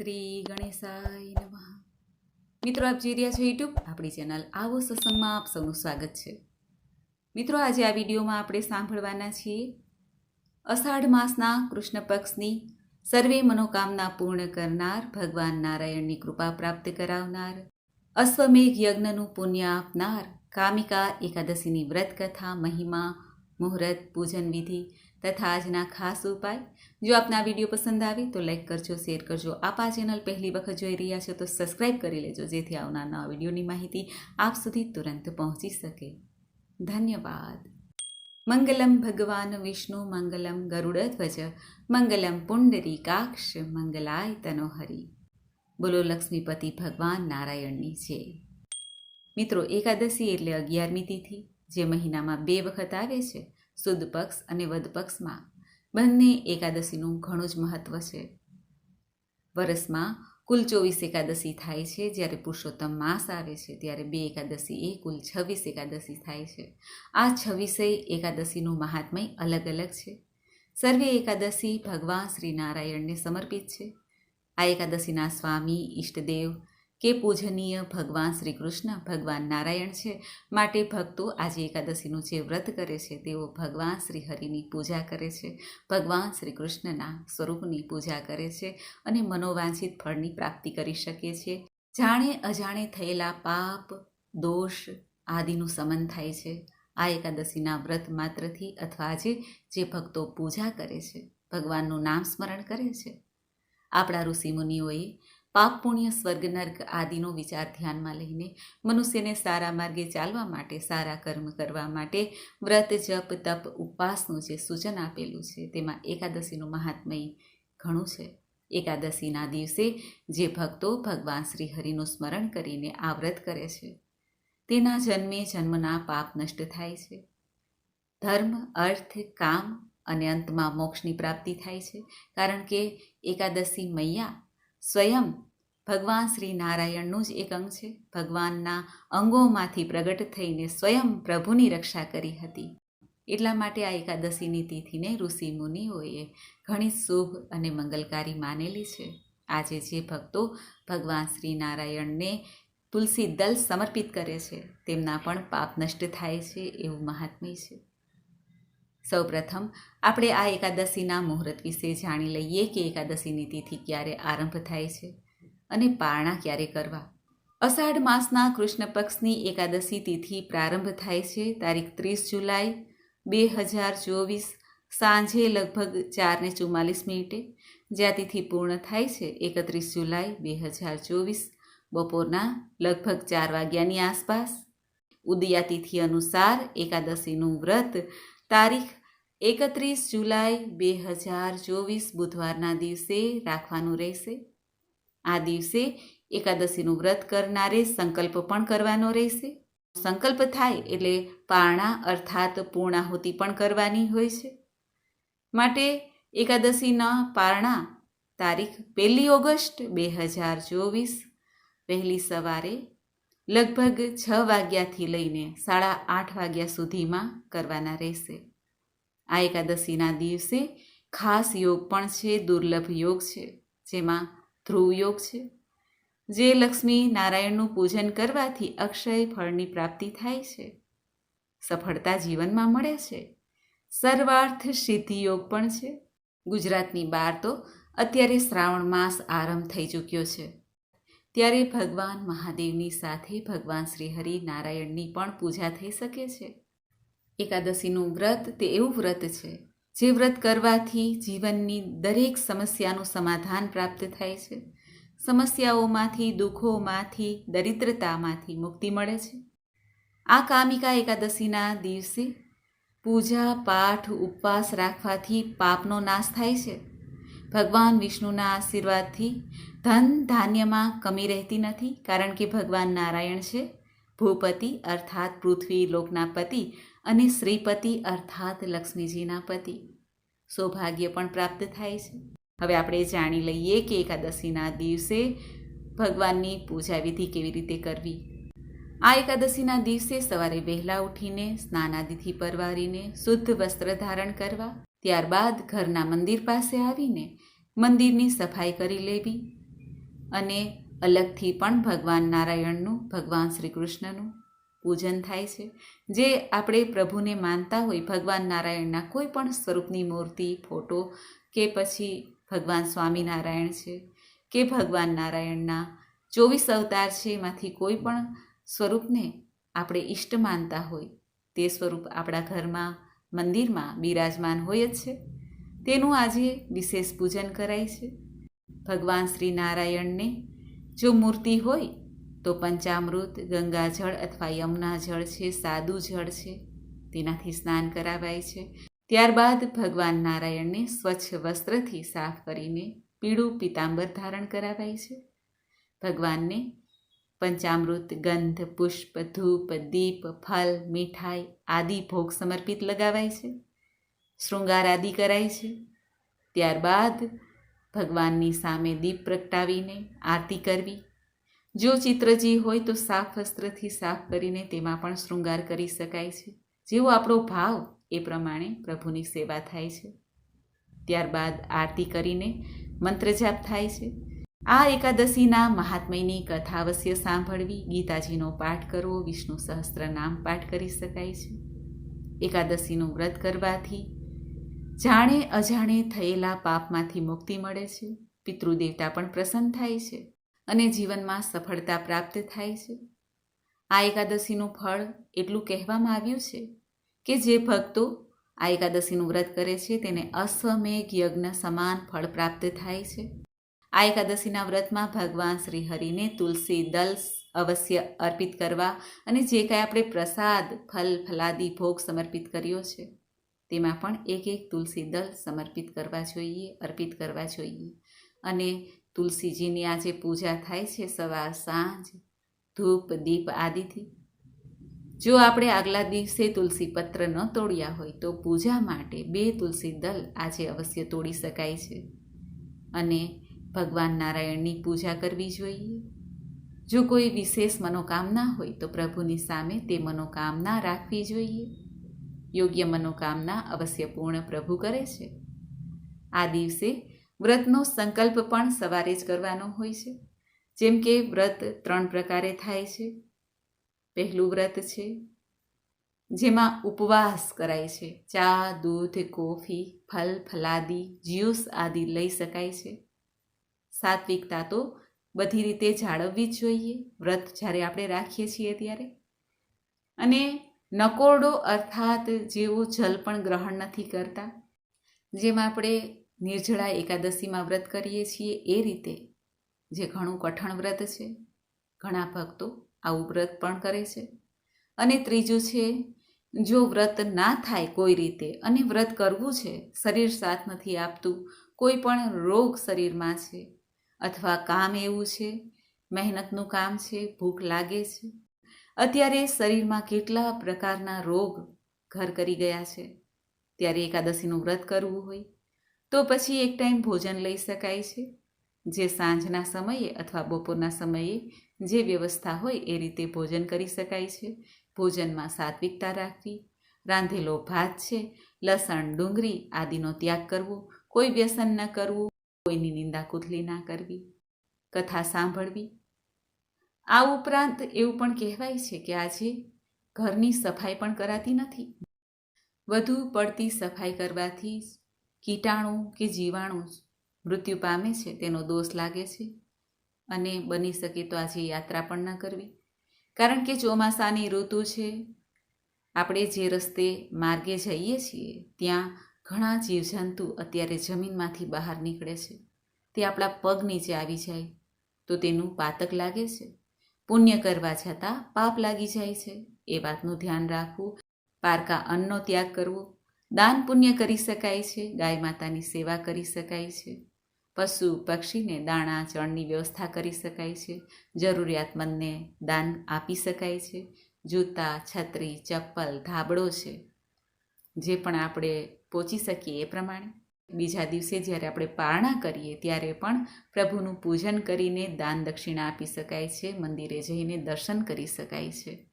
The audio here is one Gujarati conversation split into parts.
શ્રી ગણેશાય નમઃ. મિત્રો, આપ જોઈ રહ્યા છો યુટ્યુબ આપણી ચેનલ આવો સત્સંગમાં આપ સૌનું સ્વાગત છે. મિત્રો, આજે આ વિડીયોમાં આપણે સાંભળવાના છીએ, અષાઢ માસના કૃષ્ણ પક્ષની સર્વે મનોકામના પૂર્ણ કરનાર, ભગવાન નારાયણની કૃપા પ્રાપ્ત કરાવનાર, અશ્વમેઘ યજ્ઞનું પુણ્ય આપનાર, કામિકા એકાદશીની વ્રત કથા, મહિમા, મુહૂર્ત, પૂજન વિધિ તથા આજના ખાસ ઉપાય. જો આપને વીડિયો પસંદ આવે, તો લાઇક કરજો, શેર કરજો. આપ આ ચેનલ પહેલી વખત જોઈ રહ્યા છો, તો સબસ્ક્રાઈબ કરી લેજો, જેથી આવનાર નવા વિડીયોની માહિતી આપ સુધી તુરંત પહોંચી શકે. ધન્યવાદ. મંગલમ ભગવાન વિષ્ણુ, મંગલમ ગરુડધ્વજ મંગલમ પુંડરીકાક્ષ, મંગલાય તનોહરી. બોલો લક્ષ્મીપતિ ભગવાન નારાયણની છે મિત્રો, એકાદશી એટલે અગિયારમી તિથિ, જે મહિનામાં બે વખત આવે છે. સુદ પક્ષ અને વદ પક્ષમાં. બંને એકાદશીનું ઘણું જ મહત્ત્વ છે. વરસમાં કુલ ચોવીસ એકાદશી થાય છે, જ્યારે પુરુષોત્તમ માસ આવે છે, ત્યારે બે એકાદશી એ કુલ છવ્વીસ એકાદશી થાય છે. આ છવ્વીસે એકાદશીનું મહાત્મય અલગ અલગ છે. સર્વે એકાદશી ભગવાન શ્રી નારાયણને સમર્પિત છે. આ એકાદશીના સ્વામી, ઈષ્ટદેવ કે પૂજનીય ભગવાન શ્રી કૃષ્ણ ભગવાન નારાયણ છે માટે ભક્તો આજે એકાદશીનું જે વ્રત કરે છે તેઓ ભગવાન શ્રી હરિની પૂજા કરે છે. ભગવાન શ્રી કૃષ્ણના સ્વરૂપની પૂજા કરે છે અને મનોવાંછિત ફળની પ્રાપ્તિ કરી શકે છે. જાણે અજાણે થયેલા પાપ, દોષ આદિનું સમન થાય છે. આ એકાદશીના વ્રત માત્રથી અથવા આજે જે ભક્તો પૂજા કરે છે, ભગવાનનું નામ સ્મરણ કરે છે. આપણા ઋષિમુનિઓએ પાપ પુણ્ય સ્વર્ગ નર્ક આદિનો વિચાર ધ્યાનમાં લઈને મનુષ્યને સારા માર્ગે ચાલવા માટે, સારા કર્મ કરવા માટે વ્રત, જપ, તપ, ઉપવાસનું જે સૂચન આપેલું છે, તેમાં એકાદશીનું મહાત્મય ઘણું છે. એકાદશીના દિવસે જે ભક્તો ભગવાન શ્રી હરિનું સ્મરણ કરીને આ વ્રત કરે છે, તેના જન્મે જન્મના પાપ નષ્ટ થાય છે. ધર્મ, અર્થ, કામ અને અંતમાં મોક્ષની પ્રાપ્તિ થાય છે. કારણ કે એકાદશી મૈયા સ્વયં ભગવાન શ્રી નારાયણનું જ એક અંગ છે. ભગવાનના અંગોમાંથી પ્રગટ થઈને સ્વયં પ્રભુની રક્ષા કરી હતી. એટલા માટે આ એકાદશીની તિથિને ઋષિ મુનિઓએ ઘણી શુભ અને મંગલકારી માનેલી છે. આજે જે ભક્તો ભગવાન શ્રી નારાયણને તુલસી દલ સમર્પિત કરે છે, તેમના પણ પાપ નષ્ટ થાય છે એવું મહાત્મ્ય છે. સૌપ્રથમ, આપણે આ એકાદશીના મુહૂર્ત વિશે જાણી લઈએ કે એકાદશીની તિથિ ક્યારે આરંભ થાય છે અને પારણા ક્યારે કરવા. અષાઢ માસના કૃષ્ણ પક્ષની એકાદશી તિથિ પ્રારંભ થાય છે તારીખ ત્રીસ જુલાઈ, બે હજાર ચોવીસ, સાંજે લગભગ ચારને ચુમ્માલીસ મિનિટે. જ્યાં તિથિ પૂર્ણ થાય છે એકત્રીસ જુલાઈ, બે હજાર ચોવીસ, બપોરના લગભગ ચાર વાગ્યાની આસપાસ. ઉદયા તિથિ અનુસાર એકાદશીનું વ્રત તારીખ એકત્રીસ જુલાઈ બે હજાર ચોવીસ બુધવારના દિવસે રાખવાનું રહેશે. આ દિવસે એકાદશીનું વ્રત કરનારે સંકલ્પ પણ કરવાનો રહેશે. સંકલ્પ થાય એટલે પારણા અર્થાત પૂર્ણાહુતિ પણ કરવાની હોય છે. માટે એકાદશીના પારણા તારીખ પહેલી ઓગસ્ટ બે હજાર ચોવીસ વહેલી સવારે લગભગ છ વાગ્યાથી લઈને સાડા આઠ વાગ્યા સુધીમાં કરવાના રહેશે. આ એકાદશીના દિવસે ખાસ યોગ પણ છે, દુર્લભ યોગ છે, જેમાં ધ્રુવ યોગ છે. જે લક્ષ્મી નારાયણનું પૂજન કરવાથી અક્ષય ફળની પ્રાપ્તિ થાય છે. સફળતા જીવનમાં મળે છે. સર્વાર્થ સિદ્ધિ યોગ પણ છે. ગુજરાતની બહાર તો અત્યારે શ્રાવણ માસ આરંભ થઈ ચૂક્યો છે. ત્યારે ભગવાન મહાદેવની સાથે ભગવાન શ્રી હરિ નારાયણની પણ પૂજા થઈ શકે છે. એકાદશીનું વ્રત તે એવું વ્રત છે, જે વ્રત કરવાથી જીવનની દરેક સમસ્યાનું સમાધાન પ્રાપ્ત થાય છે. સમસ્યાઓમાંથી, દુઃખોમાંથી, દરિદ્રતામાંથી મુક્તિ મળે છે. આ કામિકા એકાદશીના દિવસે પૂજા, પાઠ, ઉપવાસ રાખવાથી પાપનો નાશ થાય છે. ભગવાન વિષ્ણુના આશીર્વાદથી ધન ધાન્યમાં કમી રહેતી નથી, કારણ કે ભગવાન નારાયણ છે. ભૂપતિ અર્થાત પૃથ્વી લોકના પતિ અને શ્રીપતિ અર્થાત લક્ષ્મીજીના પતિ. સૌભાગ્ય પણ પ્રાપ્ત થાય છે. હવે આપણે જાણી લઈએ કે એકાદશીના દિવસે ભગવાનની પૂજા વિધિ કેવી રીતે કરવી? આ એકાદશીના દિવસે સવારે વહેલા ઉઠીને સ્નાનાદિથી પરવારીને શુદ્ધ વસ્ત્ર ધારણ કરવા, ત્યારબાદ ઘરના મંદિર પાસે આવીને મંદિરની સફાઈ કરી લેવી અને અલગથી પણ ભગવાન નારાયણનું, ભગવાન શ્રી કૃષ્ણનું પૂજન થાય છે. જે આપણે પ્રભુને માનતા હોય, ભગવાન નારાયણના કોઈ પણ સ્વરૂપની મૂર્તિ, ફોટો કે પછી ભગવાન સ્વામિનારાયણ છે કે ભગવાન નારાયણના ચોવીસ અવતાર છે, એમાંથી કોઈ પણ સ્વરૂપને આપણે ઈષ્ટ માનતા હોય, તે સ્વરૂપ આપણા ઘરમાં, મંદિરમાં બિરાજમાન હોય જ છે. તેનું આજે વિશેષ પૂજન કરાય છે. ભગવાન શ્રી નારાયણને જો મૂર્તિ હોય, તો પંચામૃત, ગંગાજળ અથવા યમુના જળ છે, સાદું જળ છે, તેનાથી સ્નાન કરાવાય છે. ત્યારબાદ ભગવાન નારાયણને સ્વચ્છ વસ્ત્રથી સાફ કરીને પીળું પિતાંબર ધારણ કરાવાય છે. ભગવાનને પંચામૃત, ગંધ, પુષ્પ, ધૂપ, દીપ, ફલ, મીઠાઈ આદિ ભોગ સમર્પિત લગાવાય છે. શૃંગાર આદિ કરાય છે. ત્યારબાદ ભગવાનની સામે દીપ પ્રગટાવીને આરતી કરવી. જો ચિત્રજી હોય તો સાફ વસ્ત્રથી સાફ કરીને તેમાં પણ શૃંગાર કરી શકાય છે. જેવો આપણો ભાવ એ પ્રમાણે પ્રભુની સેવા થાય છે. ત્યારબાદ આરતી કરીને મંત્રજાપ થાય છે. આ એકાદશીના મહાત્મયની કથા અવશ્ય સાંભળવી, ગીતાજીનો પાઠ કરવો, વિષ્ણુ સહસ્ત્ર નામ પાઠ કરી શકાય છે. એકાદશીનું વ્રત કરવાથી જાણે અજાણે થયેલા પાપમાંથી મુક્તિ મળે છે પિતૃદેવતા પણ પ્રસન્ન થાય છે અને જીવનમાં સફળતા પ્રાપ્ત થાય છે. આ એકાદશીનું ફળ એટલું કહેવામાં આવ્યું છે કે જે ભક્તો આ એકાદશીનું વ્રત કરે છે તેને અશ્વમેઘ યજ્ઞ સમાન ફળ પ્રાપ્ત થાય છે. આ એકાદશીના વ્રતમાં ભગવાન શ્રી હરિને તુલસી દલ અવશ્ય અર્પિત કરવા અને જે કાંઈ આપણે પ્રસાદ, ફલ, ફલાદી, ભોગ સમર્પિત કર્યો છે. તેમાં પણ એક એક તુલસી દલ સમર્પિત કરવા જોઈએ, અર્પિત કરવા જોઈએ. અને તુલસીજીની આજે પૂજા થાય છે સવાર સાંજ, ધૂપ, દીપ આદિથી. જો આપણે આગલા દિવસે તુલસી પત્ર ન તોડ્યા હોય તો પૂજા માટે બે તુલસી દલ આજે અવશ્ય તોડી શકાય છે. અને ભગવાન નારાયણની પૂજા કરવી જોઈએ. જો કોઈ વિશેષ મનોકામના હોય તો પ્રભુની સામે તે મનોકામના રાખવી જોઈએ. યોગ્ય મનોકામના અવશ્ય પૂર્ણ પ્રભુ કરે છે. આ દિવસે વ્રતનો સંકલ્પ પણ સવારે જ કરવાનો હોય છે. જેમ કે વ્રત ત્રણ પ્રકારે થાય છે. પહેલું વ્રત છે, જેમાં ઉપવાસ કરાય છે. ચા, દૂધ, કોફી, ફલ, ફલાદી, જ્યુસ આદિ લઈ શકાય છે. સાત્વિકતા તો બધી રીતે જાળવવી જ જોઈએ. વ્રત જ્યારે આપણે રાખીએ છીએ ત્યારે. અને નકોરડો અર્થાત જેવું જલ પણ ગ્રહણ નથી કરતા. જેમ આપણે નિર્જળા એકાદશીમાં વ્રત કરીએ છીએ એ રીતે જે ઘણું કઠણ વ્રત છે, ઘણા ભક્તો આવું વ્રત પણ કરે છે. અને ત્રીજું છે, જો વ્રત ના થાય કોઈ રીતે અને વ્રત કરવું છે, શરીર સાથ નથી આપતું, કોઈ પણ રોગ શરીરમાં છે અથવા કામ એવું છે, મહેનતનું કામ છે, ભૂખ લાગે છે અત્યારે શરીરમાં કેટલા પ્રકારના રોગ ઘર કરી ગયા છે? ત્યારે એકાદશીનું વ્રત કરવું હોય તો પછી એક ટાઈમ ભોજન લઈ શકાય છે. જે સાંજના સમયે અથવા બપોરના સમયે જે વ્યવસ્થા હોય એ રીતે ભોજન કરી શકાય છે. ભોજનમાં સાત્વિકતા રાખવી, રાંધેલો ભાત છે, લસણ, ડુંગળી આદિનો ત્યાગ કરવો, કોઈ વ્યસન ન કરવું, કોઈની નિંદા કુથલી ના કરવી, કથા સાંભળવી આ ઉપરાંત એવું પણ કહેવાય છે કે આજે ઘરની સફાઈ પણ કરાતી નથી. વધુ પડતી સફાઈ કરવાથી કીટાણુ કે જીવાણુ મૃત્યુ પામે છે, તેનો દોષ લાગે છે અને બની શકે તો આજે યાત્રા પણ ન કરવી. કારણ કે ચોમાસાની ઋતુ છે, આપણે જે રસ્તે માર્ગે જઈએ છીએ, ત્યાં ઘણા જીવજંતુ અત્યારે જમીનમાંથી બહાર નીકળે છે. તે આપણા પગ નીચે આવી જાય તો તેનું પાતક લાગે છે. પુણ્ય કરવા છતાં પાપ લાગી જાય છે. એ વાતનું ધ્યાન રાખવું, પારકા અન્નનો ત્યાગ કરવો, દાન પુણ્ય કરી શકાય છે, ગાય માતાની સેવા કરી શકાય છે. પશુ પક્ષીને દાણા, ચણની વ્યવસ્થા કરી શકાય છે. જરૂરિયાતમંદને દાન આપી શકાય છે. જૂતા, છત્રી, ચપ્પલ, ધાબળો છે. જે પણ આપણે પહોંચી શકીએ એ પ્રમાણે. બીજા દિવસે જ્યારે આપણે પારણા કરીએ ત્યારે પણ પ્રભુનું પૂજન કરીને દાન દક્ષિણા આપી શકાય છે, મંદિરે જઈને દર્શન કરી શકાય છે.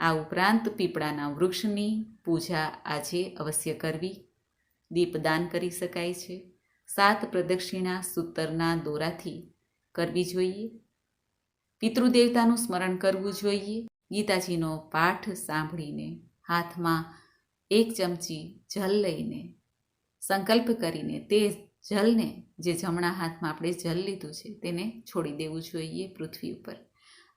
આ ઉપરાંત પીપળાના વૃક્ષની પૂજા આજે અવશ્ય કરવી, દીપદાન કરી શકાય છે. સાત પ્રદક્ષિણા સૂતરના દોરાથી કરવી જોઈએ. પિતૃદેવતાનું સ્મરણ કરવું જોઈએ. ગીતાજીનો પાઠ સાંભળીને હાથમાં એક ચમચી જલ લઈને સંકલ્પ કરીને તે જલને, જે જમણા હાથમાં આપણે જલ લીધું છે, તેને છોડી દેવું જોઈએ પૃથ્વી ઉપર.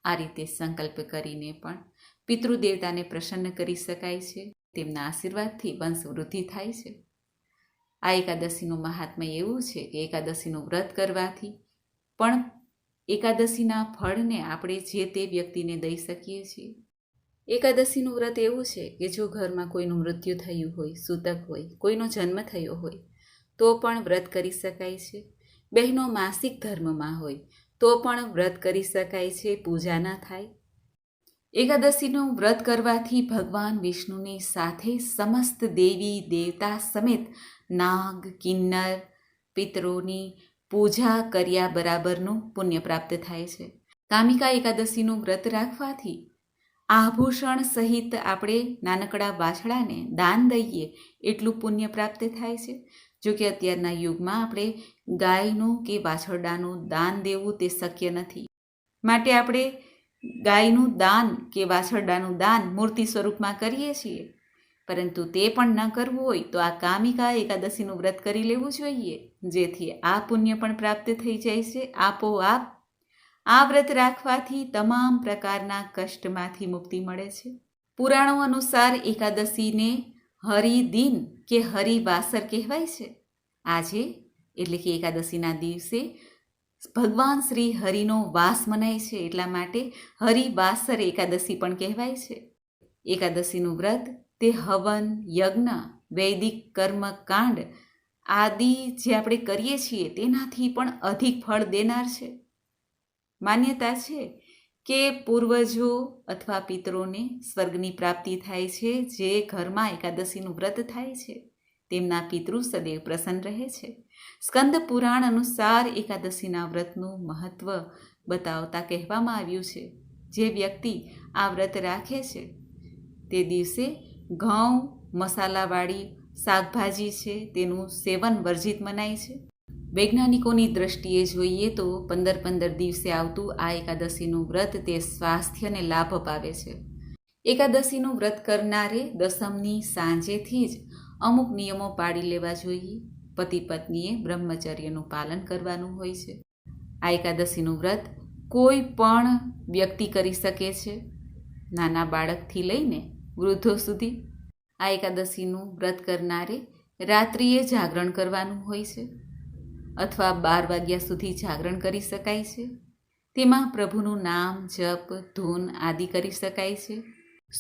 આ રીતે સંકલ્પ કરીને પણ પિતૃદેવતાને પ્રસન્ન કરી શકાય છે, તેમના આશીર્વાદથી વંશ વૃદ્ધિ થાય છે. આ એકાદશીનું મહાત્મ્ય એવું છે કે એકાદશીનું વ્રત કરવાથી પણ એકાદશીના ફળને આપણે જે તે વ્યક્તિને દઈ શકીએ છીએ એકાદશીનું વ્રત એવું છે કે જો ઘરમાં કોઈનું મૃત્યુ થયું હોય, સૂતક હોય, કોઈનો જન્મ થયો હોય, તો પણ વ્રત કરી શકાય છે. બહેનો માસિક ધર્મમાં હોય, તો પણ વ્રત કરી શકાય છે, પૂજા ના થાય. એકાદશીનું વ્રત કરવાથી ભગવાન વિષ્ણુની સાથે સમસ્ત દેવી દેવતા સમેત નાગ, કિન્નર, પિતરોની પૂજા કર્યા બરાબરનું પુણ્ય પ્રાપ્ત થાય છે. કામિકા એકાદશીનું વ્રત રાખવાથી આભૂષણ સહિત આપણે નાનકડા વાછડાને દાન દઈએ એટલું પુણ્ય પ્રાપ્ત થાય છે. જો કે અત્યારના યુગમાં આપણે ગાયનું કે વાછરડાનું દાન દેવું તે શક્ય નથી. માટે આપણે ગાયનું દાન કે વાછરડાનું દાન મૂર્તિ સ્વરૂપમાં કરીએ છીએ. પરંતુ તે પણ ન કરવું હોય તો આ કામિકા એકાદશીનું વ્રત કરી લેવું જોઈએ, જેથી આ પુણ્ય પણ પ્રાપ્ત થઈ જાય છે. આપોઆપ આ વ્રત રાખવાથી તમામ પ્રકારના કષ્ટમાંથી મુક્તિ મળે છે. પુરાણો અનુસાર એકાદશીને હરિદિન કે હરિવાસર કહેવાય છે. આજે, એટલે કે એકાદશીના દિવસે, ભગવાન શ્રી હરિનો વાસ મનાય છે, એટલા માટે હરિવાસર એકાદશી પણ કહેવાય છે. એકાદશીનું વ્રત તે હવન, યજ્ઞ, વૈદિક કર્મ, કાંડ આદિ જે આપણે કરીએ છીએ તેનાથી પણ અધિક ફળ દેનાર છે. માન્યતા છે કે પૂર્વજો અથવા પિતરોને સ્વર્ગની પ્રાપ્તિ થાય છે, જે ઘરમાં એકાદશીનું વ્રત થાય છે. તેમના પિતૃ સદૈવ પ્રસન્ન રહે છે. સ્કંદ પુરાણ અનુસાર એકાદશીના વ્રતનું મહત્વ બતાવતા કહેવામાં આવ્યું છે. જે વ્યક્તિ આ વ્રત રાખે છે, તે દિવસે ઘઉં, મસાલાવાળી શાકભાજી છે, તેનું સેવન વર્જિત મનાય છે. વૈજ્ઞાનિકોની દ્રષ્ટિએ જોઈએ તો પંદર પંદર દિવસે આવતું આ એકાદશીનું વ્રત તે સ્વાસ્થ્યને લાભ અપાવે છે. એકાદશીનું વ્રત કરનારે દસમની સાંજેથી જ અમુક નિયમો પાડી લેવા જોઈએ. પતિ પત્નીએ બ્રહ્મચર્યનું પાલન કરવાનું હોય છે. આ એકાદશીનું વ્રત કોઈ પણ વ્યક્તિ કરી શકે છે. નાના બાળકથી લઈને વૃદ્ધો સુધી આ એકાદશીનું વ્રત કરનારે રાત્રિએ જાગરણ કરવાનું હોય છે. અથવા બાર વાગ્યા સુધી જાગરણ કરી શકાય છે? તેમાં પ્રભુનું નામ, જપ, ધૂન આદિ કરી શકાય છે?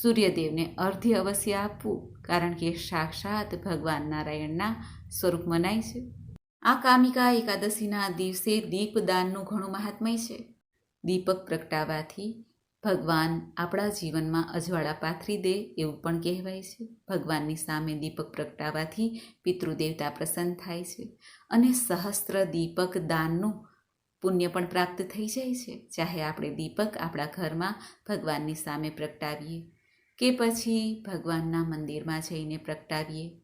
સૂર્યદેવને અર્ધ્ય અવશ્ય આપવું, કારણ કે સાક્ષાત ભગવાન નારાયણના સ્વરૂપ મનાય છે. આ કામિકા એકાદશીના દિવસે દીપદાનનું ઘણું મહાત્મય છે. દીપક પ્રગટાવાથી ભગવાન આપણા જીવનમાં અજવાળા પાથરી દે એવું પણ કહેવાય છે. ભગવાનની સામે દીપક પ્રગટાવાથી પિતૃદેવતા પ્રસન્ન થાય છે અને સહસ્ત્ર દીપક દાનનું પુણ્ય પણ પ્રાપ્ત થઈ જાય છે. ચાહે આપણે દીપક આપણા ઘરમાં ભગવાનની સામે પ્રગટાવીએ કે પછી ભગવાનના મંદિરમાં જઈને પ્રગટાવીએ.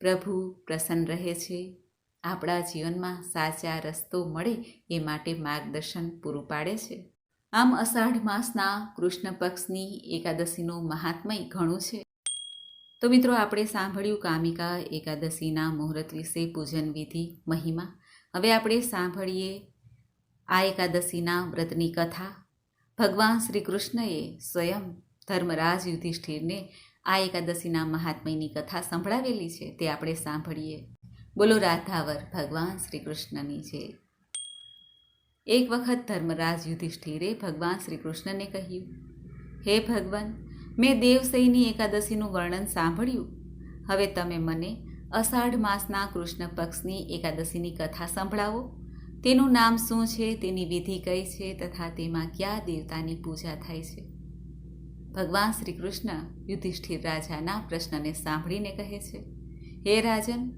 પ્રભુ પ્રસન્ન રહે છે. આપણા જીવનમાં સાચા રસ્તો મળે એ માટે માર્ગદર્શન પૂરું પાડે છે. આમ અષાઢ માસના કૃષ્ણ પક્ષની એકાદશીનું મહાત્મય ઘણું છે. તો મિત્રો, આપણે સાંભળ્યું કામિકા એકાદશીના મુહૂર્ત વિશે પૂજન વિધિ, મહિમા. હવે આપણે સાંભળીએ આ એકાદશીના વ્રતની કથા. ભગવાન શ્રી કૃષ્ણએ સ્વયં ધર્મરાજ યુધિષ્ઠિરને આ એકાદશીના મહાત્મયની કથા સંભળાવેલી છે. તે આપણે સાંભળીએ. બોલો, રાધાવર, ભગવાન શ્રી કૃષ્ણની છે એક વખત ધર્મરાજ યુધિષ્ઠિરે ભગવાન શ્રી કૃષ્ણને કહ્યું, હે ભગવાન, મેં દેવસઈની એકાદશીનું વર્ણન સાંભળ્યું. હવે તમે મને અષાઢ માસના કૃષ્ણ પક્ષની એકાદશીની કથા સંભળાવો. તેનું નામ શું છે, તેની વિધિ કઈ છે તથા તેમાં કયા દેવતાની પૂજા થાય છે? ભગવાન શ્રી કૃષ્ણ યુધિષ્ઠિર રાજાના પ્રશ્નને સાંભળીને કહે છે, હે રાજન,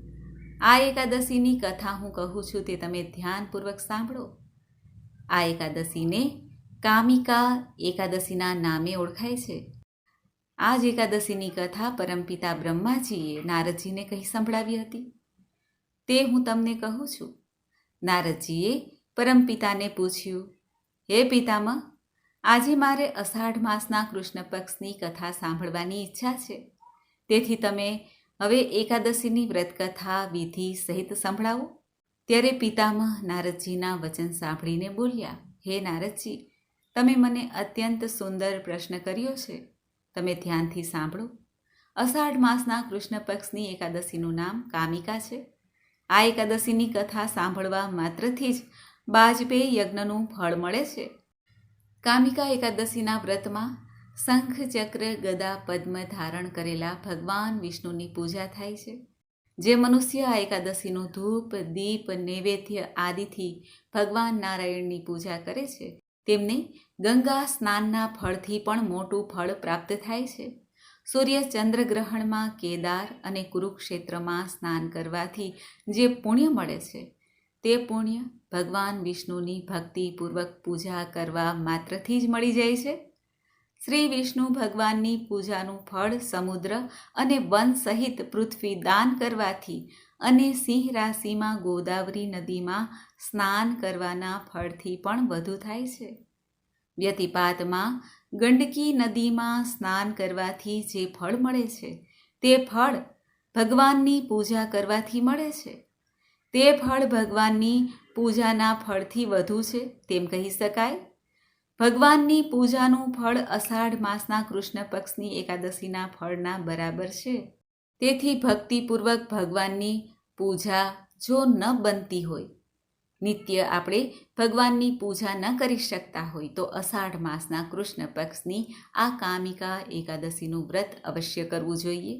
આ એકાદશીની કથા હું કહું છું તે તમે ધ્યાનપૂર્વક સાંભળો. આ એકાદશીને કામિકા એકાદશીના નામે ઓળખાય છે. આ જ એકાદશીની કથા પરમપિતા બ્રહ્માજીએ નારદજીને કહી સંભળાવી હતી. તે હું તમને કહું છું. નારદજીએ પરમપિતાને પૂછ્યું, હે પિતામહ, આજે મારે અષાઢ માસના કૃષ્ણ પક્ષની કથા સાંભળવાની ઈચ્છા છે. તેથી તમે હવે એકાદશીની વ્રતકથા વિધિ સહિત સંભળાવો. ત્યારે પિતામહ નારદજીના વચન સાંભળીને બોલ્યા, હે નારદજી, તમે મને અત્યંત સુંદર પ્રશ્ન કર્યો છે. તમે ધ્યાનથી સાંભળો. અષાઢ માસના કૃષ્ણ પક્ષની એકાદશીનું નામ કામિકા છે. આ એકાદશીની કથા સાંભળવા માત્રથી જ બાજપેયી યજ્ઞનું ફળ મળે છે. કામિકા એકાદશીના વ્રતમાં શંખ ચક્ર ગદા પદ્મ ધારણ કરેલા ભગવાન વિષ્ણુની પૂજા થાય છે. જે મનુષ્ય આ એકાદશીનું ધૂપ, દીપ, નૈવેદ્ય આદિથી ભગવાન નારાયણની પૂજા કરે છે, તેમને ગંગા સ્નાનના ફળથી પણ મોટું ફળ પ્રાપ્ત થાય છે. સૂર્ય ચંદ્રગ્રહણમાં કેદાર અને કુરુક્ષેત્રમાં સ્નાન કરવાથી જે પુણ્ય મળે છે, તે પુણ્ય ભગવાન વિષ્ણુની ભક્તિપૂર્વક પૂજા કરવા માત્રથી જ મળી જાય છે. શ્રી વિષ્ણુ ભગવાનની પૂજાનું ફળ, સમુદ્ર અને વન સહિત પૃથ્વી દાન કરવાથી અને સિંહ રાશિમાં ગોદાવરી નદીમાં સ્નાન કરવાના ફળથી પણ વધુ થાય છે. વ્યતિપાતમાં ગંડકી નદીમાં સ્નાન કરવાથી જે ફળ મળે છે, તે ફળ ભગવાનની પૂજા કરવાથી મળે છે. તે ફળ ભગવાનની પૂજાના ફળથી વધુ છે, તેમ કહી શકાય. ભગવાનની પૂજાનું ફળ અષાઢ માસના કૃષ્ણ પક્ષની એકાદશીના ફળના બરાબર છે. તેથી ભક્તિપૂર્વક ભગવાનની પૂજા જો ન બનતી હોય, નિત્ય આપણે ભગવાનની પૂજા ન કરી શકતા હોય, તો અષાઢ માસના કૃષ્ણ પક્ષની આ કામિકા એકાદશીનું વ્રત અવશ્ય કરવું જોઈએ.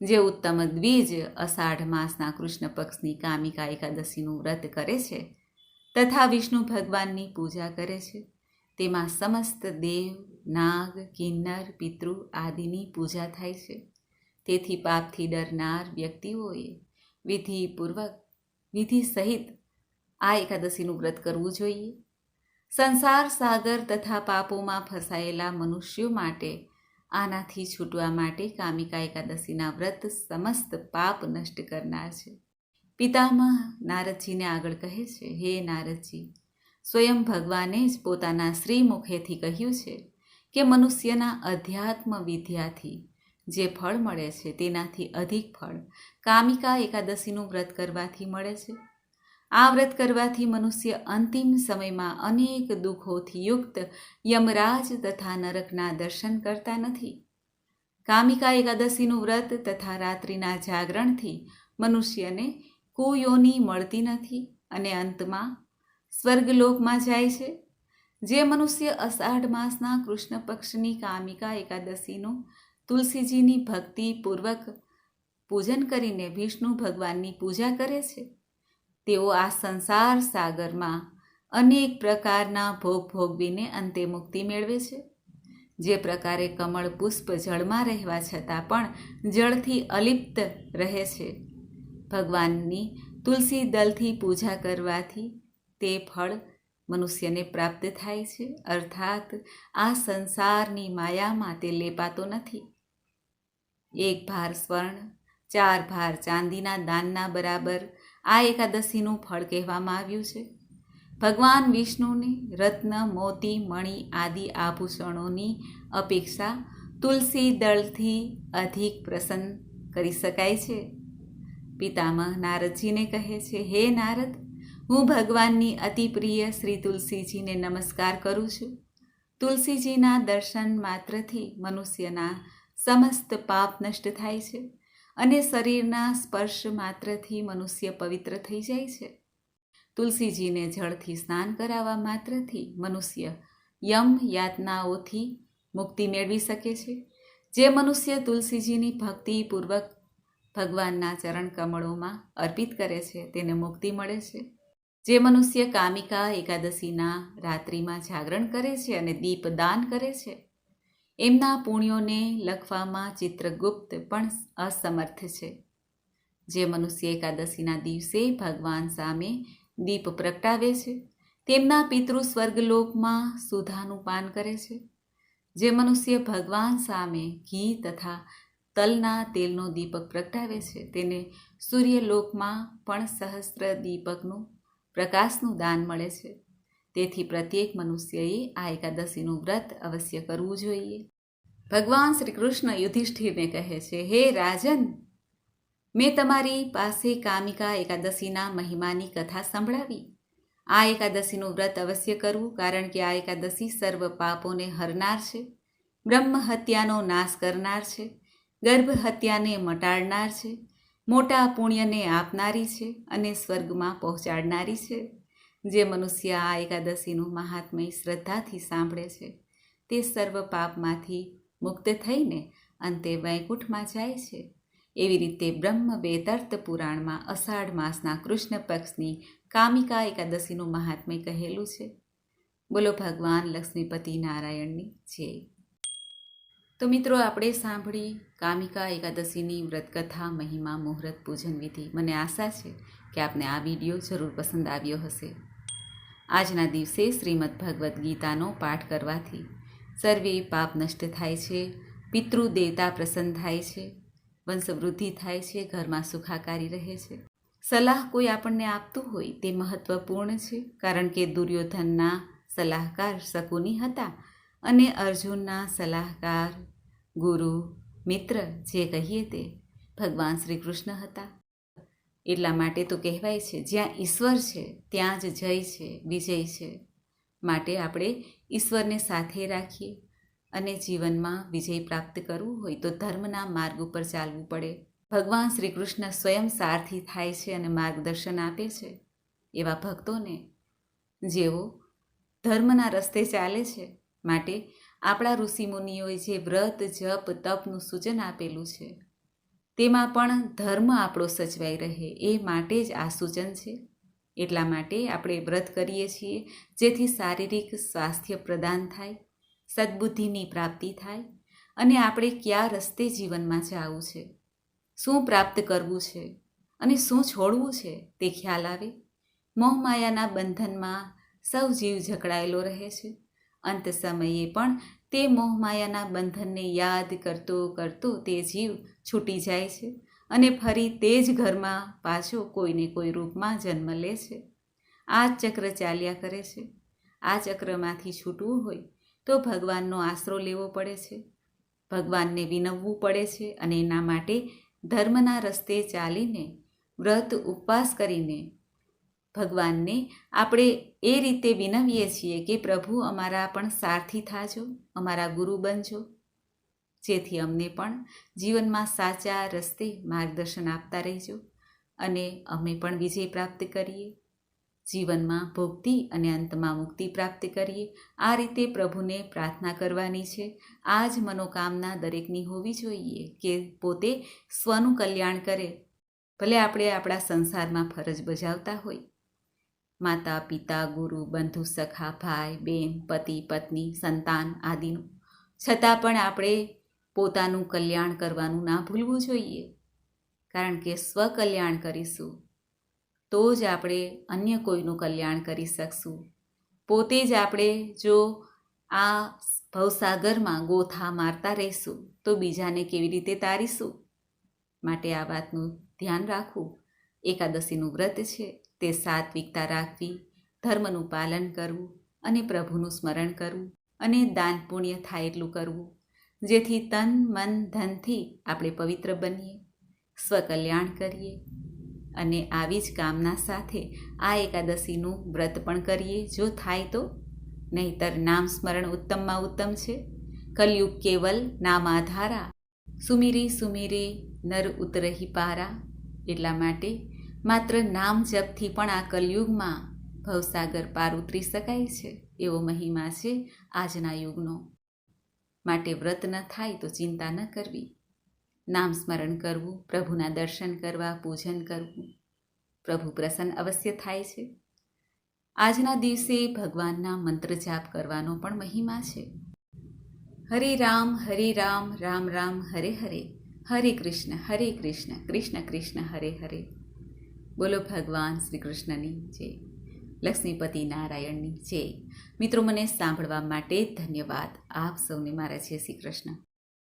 જે ઉત્તમ દ્વિજ અષાઢ માસના કૃષ્ણ પક્ષની કામિકા એકાદશીનું વ્રત કરે છે, તથા વિષ્ણુ ભગવાનની પૂજા કરે છે. તેમાં સમસ્ત દેવ, નાગ, કિન્નર, પિતૃ આદિની પૂજા થાય છે. તેથી પાપથી ડરનાર વ્યક્તિઓએ વિધિપૂર્વક, વિધિ સહિત આ એકાદશીનું વ્રત કરવું જોઈએ. સંસાર, સાગર તથા પાપોમાં ફસાયેલા મનુષ્યો માટે, આનાથી છૂટવા માટે કામિકા એકાદશીના વ્રત સમસ્ત પાપ નષ્ટ કરનાર છે. પિતામહ નારદજીને આગળ કહે છે, હે નારદજી સ્વયં ભગવાને જ પોતાના શ્રી મુખેથી કહ્યું છે કે મનુષ્યના અધ્યાત્મ વિદ્યાથી જે ફળ મળે છે તેનાથી અધિક ફળ કામિકા એકાદશીનું વ્રત કરવાથી મળે છે. આ વ્રત કરવાથી મનુષ્ય અંતિમ સમયમાં અનેક દુઃખોથી યુક્ત યમરાજ તથા નરકના દર્શન કરતા નથી. કામિકા એકાદશીનું વ્રત તથા રાત્રિના જાગરણથી મનુષ્યને કુયોની મળતી નથી અને અંતમાં સ્વર્ગલોકમાં જાય છે, જે મનુષ્ય અષાઢ માસના કૃષ્ણ પક્ષની કામિકા એકાદશીનું તુલસીજીની ભક્તિપૂર્વક પૂજન કરીને વિષ્ણુ ભગવાનની પૂજા કરે છે. તેઓ આ સંસાર સાગરમાં અનેક પ્રકારના ભોગ ભોગવીને અંતે મુક્તિ મેળવે છે. જે પ્રકારે કમળ પુષ્પ જળમાં રહેવા છતાં પણ જળથી અલિપ્ત રહે છે. ભગવાનની તુલસી દલથી પૂજા કરવાથી તે ફળ મનુષ્યને પ્રાપ્ત થાય છે. અર્થાત, આ સંસારની માયામાં તે લેપાતો નથી. એક ભાર સ્વર્ણ, ચાર ભાર ચાંદીના દાનના બરાબર આ એકાદશીનું ફળ કહેવામાં આવ્યું છે. ભગવાન વિષ્ણુને રત્ન, મોતી, મણિ આદિ આભૂષણોની અપેક્ષા તુલસી દળથી અધિક પ્રસન્ન કરી શકાય છે. પિતામહ નારદજીને કહે છે, હે નારદ હું ભગવાનની અતિ પ્રિય શ્રી તુલસીજીને નમસ્કાર કરું છું. તુલસીજીના દર્શન માત્રથી મનુષ્યના સમસ્ત પાપ નષ્ટ થાય છે અને શરીરના સ્પર્શ માત્રથી મનુષ્ય પવિત્ર થઈ જાય છે. તુલસીજીને જળથી સ્નાન કરાવવા માત્રથી મનુષ્ય યમ યાતનાઓથી મુક્તિ મેળવી શકે છે. જે મનુષ્ય તુલસીજીની ભક્તિપૂર્વક ભગવાનના ચરણ કમળોમાં અર્પિત કરે છે, તેને મુક્તિ મળે છે. જે મનુષ્ય કામિકા, એકાદશીના રાત્રિમાં જાગરણ કરે છે અને દીપદાન કરે છે. એમના પુણ્યોને લખવામાં ચિત્રગુપ્ત પણ અસમર્થ છે. જે મનુષ્ય એકાદશીના દિવસે ભગવાન સામે દીપ પ્રગટાવે છે, તેમના પિતૃ સ્વર્ગલોકમાં સુધાનું પાન કરે છે. જે મનુષ્ય ભગવાન સામે ઘી તથા તલના તેલનો દીપક પ્રગટાવે છે, તેને સૂર્યલોકમાં પણ સહસ્ત્ર દીપકનું પ્રકાશનું દાન મળે છે. તેથી પ્રત્યેક મનુષ્યએ આ એકાદશીનું વ્રત અવશ્ય કરવું જોઈએ. ભગવાન શ્રી કૃષ્ણ યુધિષ્ઠિરને કહે છે, હે રાજન, મેં તમારી પાસે કામિકા એકાદશીના મહિમાની કથા સંભળાવી. આ એકાદશીનું વ્રત અવશ્ય કરવું, કારણ કે આ એકાદશી સર્વ પાપોને હરનાર છે. બ્રહ્મ હત્યાનો નાશ કરનાર છે. ગર્ભ હત્યાને મટાડનાર છે. મોટા પુણ્યને આપનારી છે અને સ્વર્ગમાં પહોંચાડનારી છે. જે મનુષ્ય આ એકાદશીનું મહાત્મય શ્રદ્ધાથી સાંભળે છે, તે સર્વ પાપમાંથી મુક્ત થઈને અંતે વૈકુંઠમાં જાય છે. એવી રીતે બ્રહ્મ વેદાર્થ પુરાણમાં અષાઢ માસના કૃષ્ણ પક્ષની કામિકા એકાદશીનું મહાત્મ્ય કહેલું છે. બોલો ભગવાન લક્ષ્મીપતિ નારાયણની જય. તો મિત્રો, આપણે સાંભળી કામિકા એકાદશીની વ્રતકથા, મહિમા, મુહૂર્ત, પૂજન વિધિ. મને આશા છે કે આપને આ વીડિયો જરૂર પસંદ આવ્યો હશે. આજના દિવસે શ્રીમદ ભગવદ્ ગીતાનો પાઠ કરવાથી સર્વે પાપ નષ્ટ થાય છે, પિતૃ દેવતા પ્રસન્ન થાય છે, વંશવૃદ્ધિ થાય છે, ઘરમાં સુખાકારી રહે છે. સલાહ કોઈ આપણને આપતું હોય તે મહત્વપૂર્ણ છે, કારણ કે દુર્યોધનના સલાહકાર શકુની હતા અને અર્જુનના સલાહકાર ગુરુ, મિત્ર જે કહીએ તે ભગવાન શ્રી કૃષ્ણ હતા. એટલા માટે તો કહેવાય છે, જ્યાં ઈશ્વર છે, ત્યાં જ જય છે, વિજય છે. માટે આપણે ઈશ્વરને સાથે રાખીએ અને જીવનમાં વિજય પ્રાપ્ત કરવું હોય તો ધર્મના માર્ગ ઉપર ચાલવું પડે. ભગવાન શ્રી કૃષ્ણ સ્વયં સારથી થાય છે અને માર્ગદર્શન આપે છે એવા ભક્તોને જેઓ ધર્મના રસ્તે ચાલે છે, માટે આપણા ઋષિમુનિઓએ જે વ્રત, જપ, તપનું સૂચન આપેલું છે, તેમાં પણ ધર્મ આપણો સચવાઈ રહે, એ માટે જ આ સૂચન છે. એટલા માટે આપણે વ્રત કરીએ છીએ, જેથી શારીરિક સ્વાસ્થ્ય પ્રદાન થાય, સદબુદ્ધિની પ્રાપ્તિ થાય, અને આપણે કયા રસ્તે જીવનમાં જવું છે, શું પ્રાપ્ત કરવું છે, અને શું છોડવું છે, તે ખ્યાલ આવે. મોહમાયાના બંધનમાં સૌ જીવ જકડાયેલો રહે છે. અંત સમયે પણ તે મોહમાયાના બંધનને યાદ કરતો કરતો તે જીવ છૂટી જાય છે અને ફરી તે જ ઘરમાં પાછો કોઈને કોઈ રૂપમાં જન્મ લે છે. આ ચક્ર ચાલ્યા કરે છે. આ ચક્રમાંથી છૂટવું હોય તો ભગવાનનો આશરો લેવો પડે છે. ભગવાનને વિનવવું પડે છે અને એના માટે ધર્મના રસ્તે ચાલીને વ્રત ઉપવાસ કરીને ભગવાનને આપણે એ રીતે વિનવીએ છીએ કે પ્રભુ અમારા પણ સારથી થાજો, અમારા ગુરુ બનજો. જેથી અમને પણ જીવનમાં સાચા રસ્તે માર્ગદર્શન આપતા રહેજો અને અમે પણ વિજય પ્રાપ્ત કરીએ. જીવનમાં ભોગતી અને અંતમાં મુક્તિ પ્રાપ્ત કરીએ. આ રીતે પ્રભુને પ્રાર્થના કરવાની છે. આ જ મનોકામના દરેકની હોવી જોઈએ કે પોતે સ્વનું કલ્યાણ કરે. ભલે આપણે આપણા સંસારમાં ફરજ બજાવતા હોય. માતા પિતા ગુરુ, બંધુ, સખા, ભાઈ, બેન, પતિ, પત્ની, સંતાન આદિનું. છતાં પણ આપણે પોતાનું કલ્યાણ કરવાનું ના ભૂલવું જોઈએ. કારણ કે સ્વકલ્યાણ કરીશું, તો જ આપણે અન્ય કોઈનું કલ્યાણ કરી શકશું. પોતે જ આપણે જો આ ભવસાગરમાં ગોથા મારતા રહીશું, તો બીજાને કેવી રીતે તારીશું? માટે આ વાતનું ધ્યાન રાખવું. એકાદશીનું વ્રત છે. તે સાત્વિકતા રાખવી, ધર્મનું પાલન કરવું અને પ્રભુનું સ્મરણ કરવું અને દાન પુણ્ય થાય એટલું કરવું, જેથી તન, મન, ધનથી આપણે પવિત્ર બનીએ, સ્વકલ્યાણ કરીએ અને આવી જ કામના સાથે આ એકાદશીનું વ્રત પણ કરીએ. જો થાય તો? નહીતર નામ સ્મરણ ઉત્તમમાં ઉત્તમ છે. કલયુગ કેવલ નામ આધારા. સુમીરી સુમીરી, નર ઉતરહી પારા. એટલા માટે માત્ર નામ જપથી પણ આ કલયુગમાં ભવસાગર પાર ઉતરી શકાય છે એવો મહિમા છે આજના યુગનો. માટે વ્રત ન થાય તો ચિંતા ન કરવી. નામ સ્મરણ કરવું, પ્રભુના દર્શન કરવા, પૂજન કરવું. પ્રભુ પ્રસન્ન અવશ્ય થાય છે. આજના દિવસે ભગવાનના મંત્ર જાપ કરવાનો પણ મહિમા છે. હરે રામ હરે રામ રામ રામ, હરે હરે. હરે કૃષ્ણ હરે કૃષ્ણ કૃષ્ણ કૃષ્ણ, હરે હરે. બોલો ભગવાન શ્રી કૃષ્ણની જય. લક્ષ્મીપતિ નારાયણની જય. મિત્રો, મને સાંભળવા માટે ધન્યવાદ. આપ સૌને મારા જય શ્રી કૃષ્ણ.